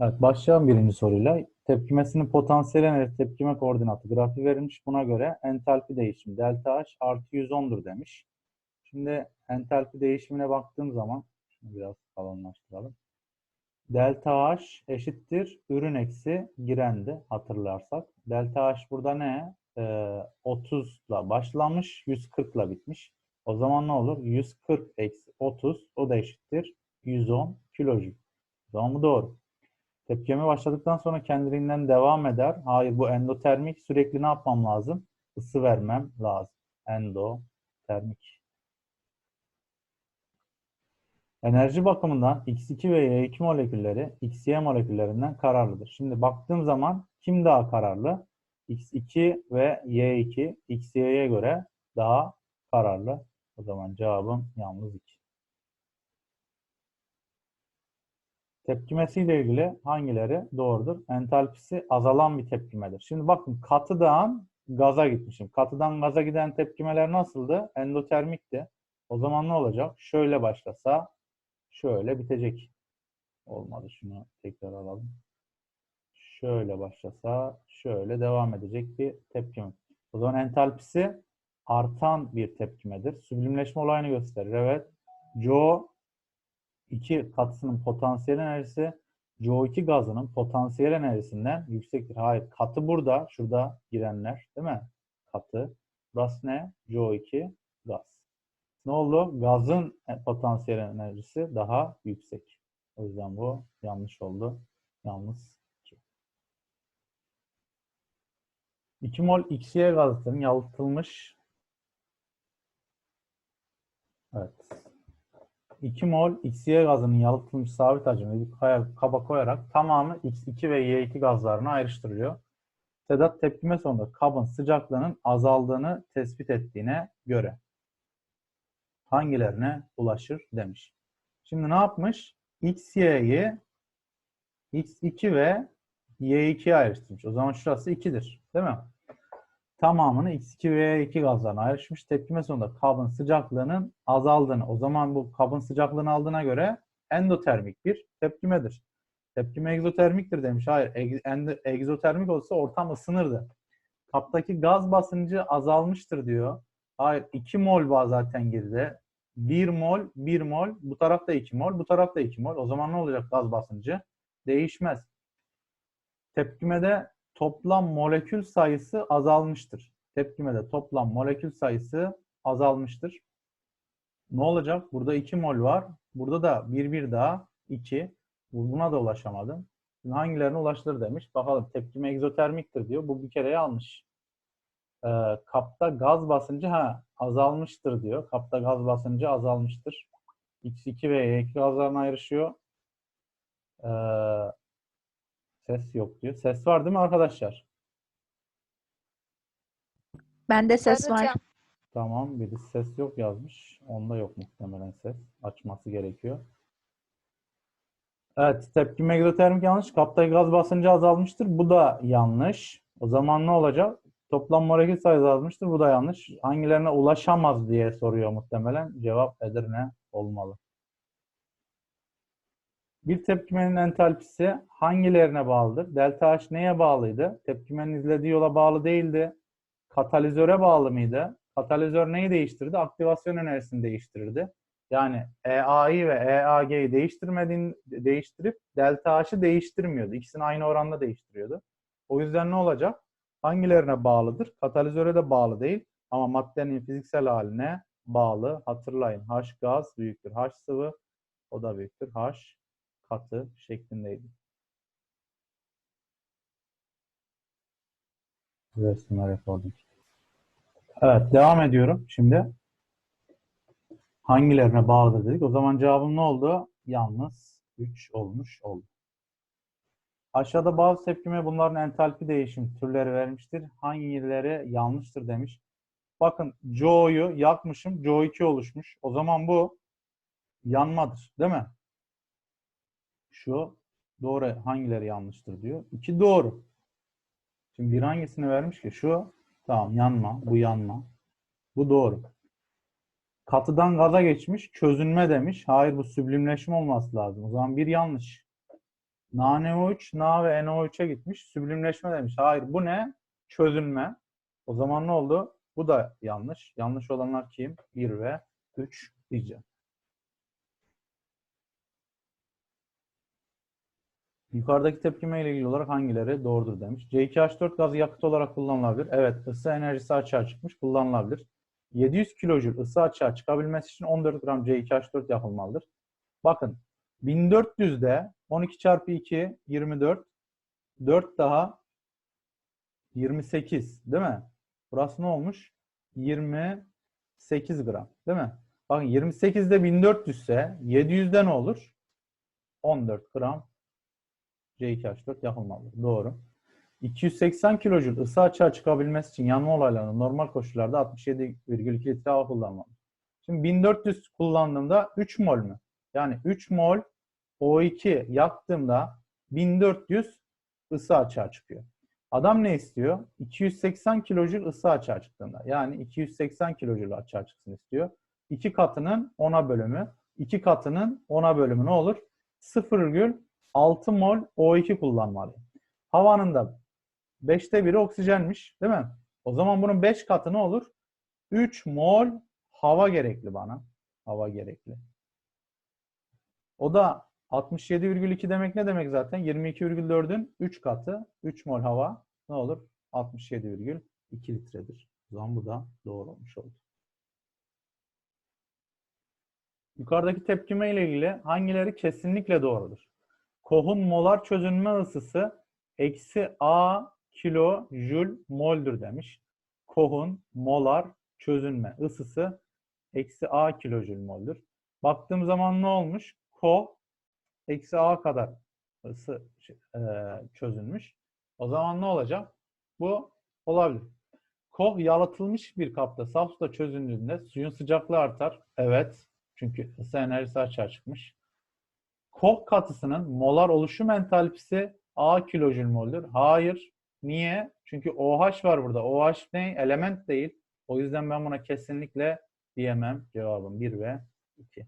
Evet, başlayalım birinci soruyla. Tepkimesinin potansiyel enerji tepkime koordinatı grafiği verilmiş. Buna göre entalpi değişimi delta H artı 110'dur demiş. Şimdi entalpi değişimine baktığım zaman şunu biraz kalınlaştıralım. Delta H eşittir ürün eksi girendi hatırlarsak. Delta H burada ne? Ee, 30 ile başlamış, 140 ile bitmiş. O zaman ne olur? 140 eksi 30 o da eşittir 110 kilojül. Zaman bu doğru. Tepkime başladıktan sonra kendiliğinden devam eder. Hayır bu endotermik sürekli ne yapmam lazım? Isı vermem lazım. Endotermik. Enerji bakımından X2 ve Y2 molekülleri XY moleküllerinden kararlıdır. Şimdi baktığım zaman kim daha kararlı? X2 ve Y2 XY'ye göre daha kararlı. O zaman cevabım yalnız 2. Tepkimesiyle ilgili hangileri doğrudur? Entalpisi azalan bir tepkimedir. Şimdi bakın katıdan gaza gitmişim. Katıdan gaza giden tepkimeler nasıldı? Endotermikti. O zaman ne olacak? Şöyle başlasa şöyle bitecek. Olmadı. Şunu tekrar alalım. Şöyle başlasa şöyle devam edecek bir tepkime. O zaman entalpisi artan bir tepkimedir. Süblimleşme olayını gösterir. Evet. CO 2 katısının potansiyel enerjisi CO2 gazının potansiyel enerjisinden yüksektir. Hayır, katı burada, şurada girenler, değil mi? Katı. Burası ne? CO2 gaz. Ne oldu? Gazın potansiyel enerjisi daha yüksek. O yüzden bu yanlış oldu. Yalnız 2. 2 mol XY gazların yalıtılmış Evet. 2 mol XY gazının yalıtılmış sabit hacimli bir kaba koyarak tamamı X2 ve Y2 gazlarına ayrıştırılıyor. Sedat tepkime sonunda kabın sıcaklığının azaldığını tespit ettiğine göre hangilerine ulaşır demiş. Şimdi ne yapmış? XY'yi X2 ve Y2'ye ayrıştırmış. O zaman şurası 2'dir. Değil mi? Tamamını X2 ve Y2 gazlarına ayrışmış. Tepkime sonunda kabın sıcaklığının azaldığını, o zaman bu kabın sıcaklığını aldığına göre endotermik bir tepkimedir. Tepkime egzotermiktir demiş. Hayır, egzotermik olsa ortam ısınırdı. Kaptaki gaz basıncı azalmıştır diyor. Hayır, 2 mol var zaten girdi. 1 mol, 1 mol, bu tarafta 2 mol, bu tarafta 2 mol. O zaman ne olacak gaz basıncı? Değişmez. Tepkimede toplam molekül sayısı azalmıştır. Tepkimede toplam molekül sayısı azalmıştır. Ne olacak? Burada 2 mol var. Burada da 1 1 daha 2. Buna da ulaşamadım. Şimdi hangilerine ulaştır demiş. Bakalım tepkime egzotermiktir diyor. Bu bir kere yanlış. Ee, kapta gaz basıncı ha azalmıştır diyor. Kapta gaz basıncı azalmıştır. X2 ve Y2 gazlarına ayrışıyor. Ee, Ses yok diyor. Ses var değil mi arkadaşlar? Bende ses Var. Tamam. Birisi ses yok yazmış. Onda yok muhtemelen ses. Açması gerekiyor. Evet. Tepkime egzotermik yanlış. Kaptaki gaz basıncı azalmıştır. Bu da yanlış. O zaman ne olacak? Toplam molekül sayısı azalmıştır. Bu da yanlış. Hangilerine ulaşamaz diye soruyor muhtemelen. Cevap Edirne olmalı. Bir tepkimenin entalpisi hangilerine bağlıdır? Delta H neye bağlıydı? Tepkimenin izlediği yola bağlı değildi. Katalizöre bağlı mıydı? Katalizör neyi değiştirdi? Aktivasyon enerjisini değiştirirdi. Yani EA'yı ve EAG'yi değiştirmediğin, değiştirip delta H'ı değiştirmiyordu. İkisini aynı oranda değiştiriyordu. O yüzden ne olacak? Hangilerine bağlıdır? Katalizöre de bağlı değil ama maddenin fiziksel haline bağlı. Hatırlayın H gaz büyüktür H sıvı. O da büyüktür H katı şeklindeydi. Evet, devam ediyorum şimdi. Hangilerine bağlıdır dedik. O zaman cevabım ne oldu? Yalnız 3 olmuş oldu. Aşağıda bazı tepkime bunların entalpi değişim türleri vermiştir. Hangileri yanlıştır demiş. Bakın CO'yu yakmışım. CO2 oluşmuş. O zaman bu yanmadır. Değil mi? Şu doğru hangileri yanlıştır diyor. İki doğru. Şimdi bir hangisini vermiş ki? Şu tamam yanma. Bu yanma. Bu doğru. Katıdan gaza geçmiş. Çözünme demiş. Hayır bu süblimleşme olması lazım. O zaman bir yanlış. NaNO3, Na ve NO3'e gitmiş. Süblimleşme demiş. Hayır bu ne? Çözünme. O zaman ne oldu? Bu da yanlış. Yanlış olanlar kim? 1 ve 3 diyeceğim. Yukarıdaki tepkime ile ilgili olarak hangileri doğrudur demiş. C2H4 gazı yakıt olarak kullanılabilir. Evet, ısı enerjisi açığa çıkmış, kullanılabilir. 700 kilojül ısı açığa çıkabilmesi için 14 gram C2H4 yapılmalıdır. Bakın 1400'de 12 çarpı 2 24 4 daha 28 değil mi? Burası ne olmuş? 28 gram değil mi? Bakın 28'de 1400 ise 700'de ne olur? 14 gram C2H4 yapılmalıdır. Doğru. 280 kilojül ısı açığa çıkabilmesi için yanma olaylarında normal koşullarda 67,2 litre hava kullanmalı. Şimdi 1400 kullandığımda 3 mol mü? Yani 3 mol O2 yaktığımda 1400 ısı açığa çıkıyor. Adam ne istiyor? 280 kilojül ısı açığa çıktığında. Yani 280 kilojül açığa çıksın istiyor. 2 katının 10'a bölümü. 2 katının 10'a bölümü ne olur? 0,6 mol O2 kullanmalıyım. Havanın da 5'te 1'i oksijenmiş değil mi? O zaman bunun 5 katı ne olur? 3 mol hava gerekli bana. Hava gerekli. O da 67,2 demek ne demek zaten? 22,4'ün 3 katı 3 mol hava ne olur? 67,2 litredir. O zaman bu da doğru olmuş oldu. Yukarıdaki tepkime ile ilgili hangileri kesinlikle doğrudur? Koh'un molar çözünme ısısı eksi A kilo jül moldür demiş. Koh'un molar çözünme ısısı eksi A kilo jül moldür. Baktığım zaman ne olmuş? Koh eksi A kadar ısı e, çözülmüş. O zaman ne olacak? Bu olabilir. Koh yalıtılmış bir kapta saf suda çözüldüğünde suyun sıcaklığı artar. Evet. Çünkü ısı enerjisi açığa çıkmış. Koh katısının molar oluşum entalpisi A kilojül moldür. Hayır. Niye? Çünkü OH var burada. OH ne? Element değil. O yüzden ben buna kesinlikle diyemem. Cevabım 1 ve 2.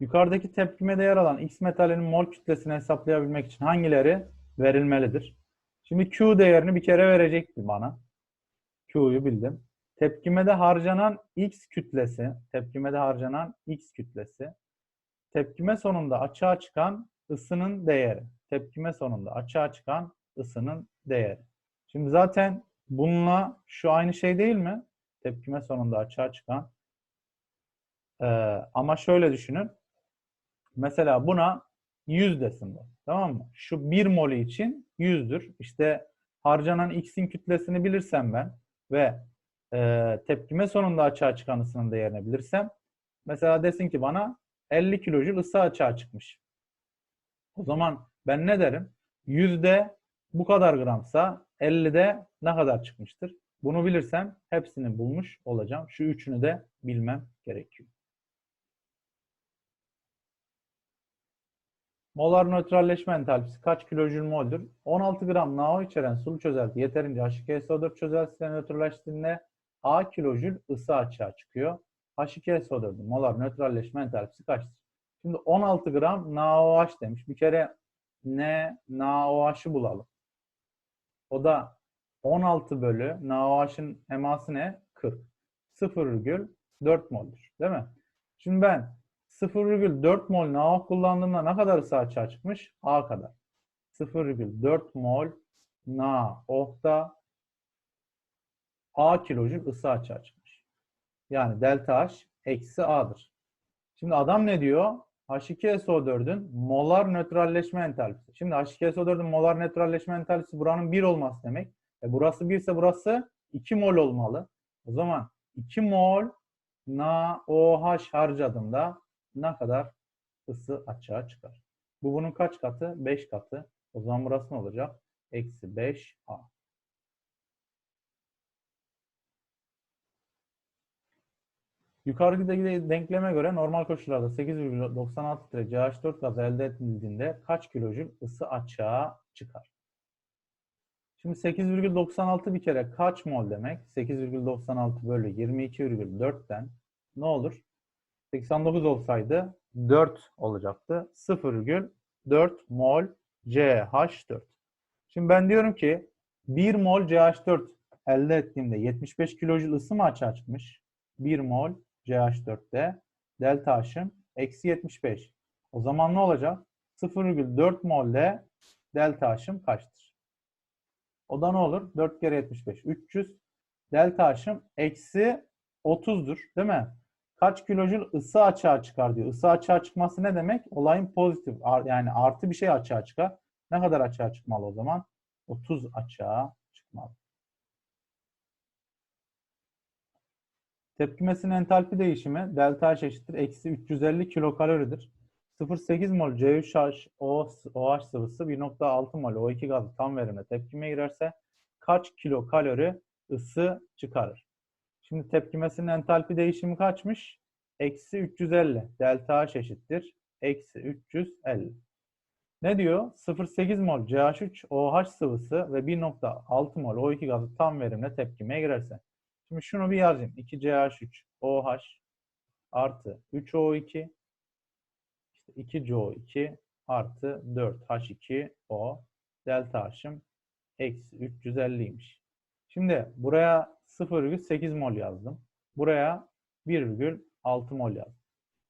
Yukarıdaki tepkimede yer alan X metalinin mol kütlesini hesaplayabilmek için hangileri verilmelidir? Şimdi Q değerini bir kere verecekti bana. Q'yu bildim. Tepkimede harcanan X kütlesi, tepkimede harcanan X kütlesi, tepkime sonunda açığa çıkan ısının değeri. Tepkime sonunda açığa çıkan ısının değeri. Şimdi zaten bununla şu aynı şey değil mi? Tepkime sonunda açığa çıkan. Ee, ama şöyle düşünün. Mesela buna 100 desin bu. Tamam mı? Şu 1 molü için 100'dür. İşte harcanan X'in kütlesini bilirsem ben ve e, tepkime sonunda açığa çıkan ısının değerini bilirsem mesela desin ki bana 50 kilojül ısı açığa çıkmış. O zaman ben ne derim? Yüzde bu kadar gramsa 50'de ne kadar çıkmıştır? Bunu bilirsem hepsini bulmuş olacağım. Şu üçünü de bilmem gerekiyor. Molar nötralleşme entalpisi kaç kilojül moldür? 16 gram NaO içeren sulu çözelti yeterince H2SO4 çözeltisiyle nötralleştiğinde A kilojül ısı açığa çıkıyor. H2SO4'ün molar nötralleşme entalpisi kaçtır? Şimdi 16 gram NaOH demiş. Bir kere ne NaOH'ı bulalım. O da 16 bölü NaOH'ın eması ne? 40. 0,4 mol'dur. Değil mi? Şimdi ben 0,4 mol NaOH kullandığımda ne kadar ısı açığa çıkmış? A kadar. 0,4 mol NaOH'da A kilojül ısı açığa çıkmış. Yani delta H eksi A'dır. Şimdi adam ne diyor? H2SO4'ün molar nötralleşme entalpisi. Şimdi H2SO4'ün molar nötralleşme entalpisi buranın 1 olması demek. E burası 1 ise burası 2 mol olmalı. O zaman 2 mol NaOH harcadığımda ne kadar ısı açığa çıkar? Bu bunun kaç katı? 5 katı. O zaman burası ne olacak? Eksi 5A. Yukarıdaki denkleme göre normal koşullarda 8,96 litre CH4 gazı elde edildiğinde kaç kilojül ısı açığa çıkar? Şimdi 8,96 bir kere kaç mol demek? 8,96 bölü 22,4'ten ne olur? 89 olsaydı 4 olacaktı. 0,4 4 mol CH4. Şimdi ben diyorum ki 1 mol CH4 elde ettiğimde 75 kilojül ısı mı açığa çıkmış? 1 mol CH4'te delta H'ım eksi 75. O zaman ne olacak? 0,4 molde delta H'ım kaçtır? O da ne olur? 4 kere 75. 300. Delta H'ım eksi 30'dur. Değil mi? Kaç kilojül ısı açığa çıkar diyor. Isı açığa çıkması ne demek? Olayın pozitif. Yani artı bir şey açığa çıkar. Ne kadar açığa çıkmalı o zaman? 30 açığa çıkmalı. Tepkimesinin entalpi değişimi delta H eşittir. Eksi 350 kilokaloridir. 0,8 mol C3H O- OH sıvısı 1,6 mol O2 gazı tam verimle tepkime girerse kaç kilokalori ısı çıkarır? Şimdi tepkimesinin entalpi değişimi kaçmış? Eksi 350. Delta H eşittir. Eksi 350. Ne diyor? 0,8 mol CH3 OH sıvısı ve 1,6 mol O2 gazı tam verimle tepkimeye girerse. Şimdi şunu bir yazayım. 2 CH3 OH artı 3 O2 işte 2 CO2 artı 4 H2O delta H'ım eksi 350'ymiş. Şimdi buraya 0,8 mol yazdım. Buraya 1,6 mol yazdım.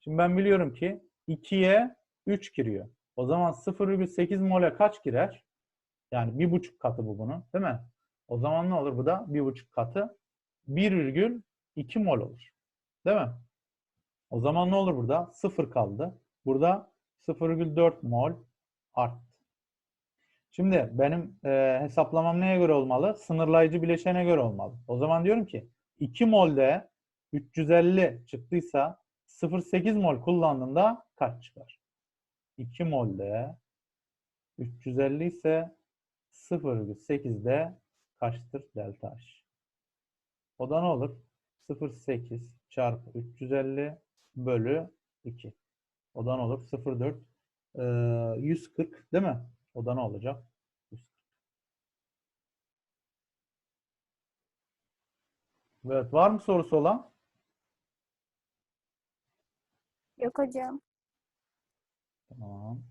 Şimdi ben biliyorum ki 2'ye 3 giriyor. O zaman 0,8 mole kaç girer? Yani bir buçuk katı bu bunun, değil mi? O zaman ne olur bu da bir buçuk katı 1,2 mol olur. Değil mi? O zaman ne olur burada? 0 kaldı. Burada 0,4 mol arttı. Şimdi benim e, hesaplamam neye göre olmalı? Sınırlayıcı bileşene göre olmalı. O zaman diyorum ki 2 molde 350 çıktıysa 0,8 mol kullandığımda kaç çıkar? 2 molde 350 ise 0,8'de kaçtır delta H? O da ne olur? 0,8 çarpı 350 bölü 2. O da ne olur? 0,4 e, 140 değil mi? O da ne olacak? 140. Evet, var mı sorusu olan? Yok hocam. Tamam.